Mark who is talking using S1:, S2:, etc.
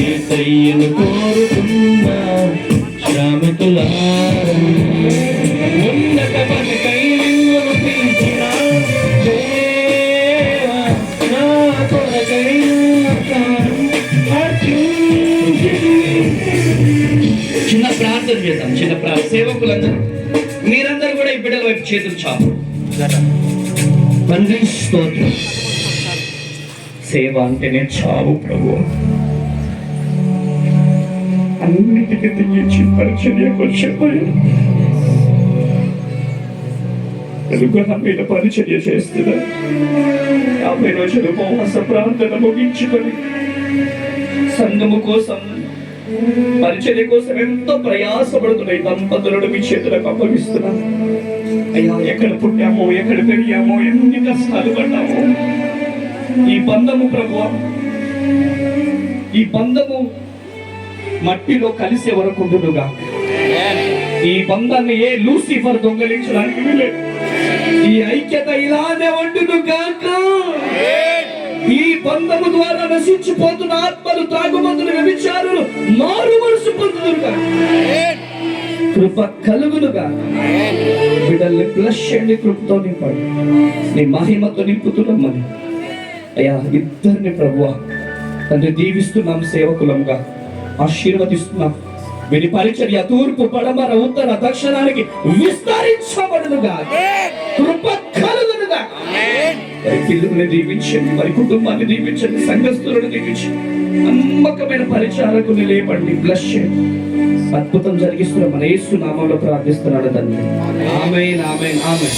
S1: ఏసయ్యను కోరుతున్నా శ్రామికులారా ఉన్నత పనికై నిన్ను పిలిచిన దేవా, నా కొరకై నా ప్రాణం అర్పించితివి. చిన్న ప్రార్థన చేద్దాం చిన్న ప్రార్థన. సేవకులందరూ మీరందరూ కూడా ఈ బిడ్డల వైపు చేతులు చాపు. తండ్రి స్తోత్రం. సేవ అంటేనే చావు ప్రభు. అన్నిటికీ తెగించి పరిచర్యకు వచ్చేపోయి కనుక నా మీద పరిచర్య చేస్తున్నా యాభై రోజులు ఉపవాస ప్రార్థన ముగించుకొని సంఘము కోసం పరిచర్య కోసం ఎంతో ప్రయాసపడుతున్నాయి దంపతులను మీ చేతులకు అప్పగిస్తున్నాను. అయ్యా ఎక్కడ పుట్టామో ఎక్కడ పెరిగామో ఎన్ని కష్టాలు పడ్డామో. ఈ బంధము ప్రభు ఈ బంధము మట్టిలో కలిసే వరకు ఉండునుగా ఈ బంధాన్ని ఏ లూసిఫర్ దొంగలించడానికి వీలేదు ఈ ఐక్యత ఇలానే ఉండును గాక ఈ బంధము ద్వారా నశించిపోతున్న ఆత్మలు త్రాగుమంతులు వ్యభిచారులు మారు మనసు పొందుదురుగా. కృప కలుగునుగా. బిడ్డల్ని ప్లస్ చేయండి కృపతో నింపండి. నీ మహిమతో నింపుతున్నామని. అయ్యా ఇద్దరిని ప్రభువా తండ్రి దీవిస్తున్నాం సేవకులంగా ఆశీర్వదిస్తున్నాం. విని పరిచర్య తూర్పు పడమర ఉత్తర దక్షిణానికి విస్తరించబడునుగా. కృప పిల్లల్ని దీవించండి మరి కుటుంబాన్ని దీవించండి సంఘస్థులను దీవించండి. నమ్మకమైన పరిచారకుని లేపండి బ్లస్ చేయండి. అద్భుతం జరిగిస్తున్న మన యేసు నామంలో ప్రార్థిస్తున్నాడు తండ్రి. ఆమె ఆమె ఆమె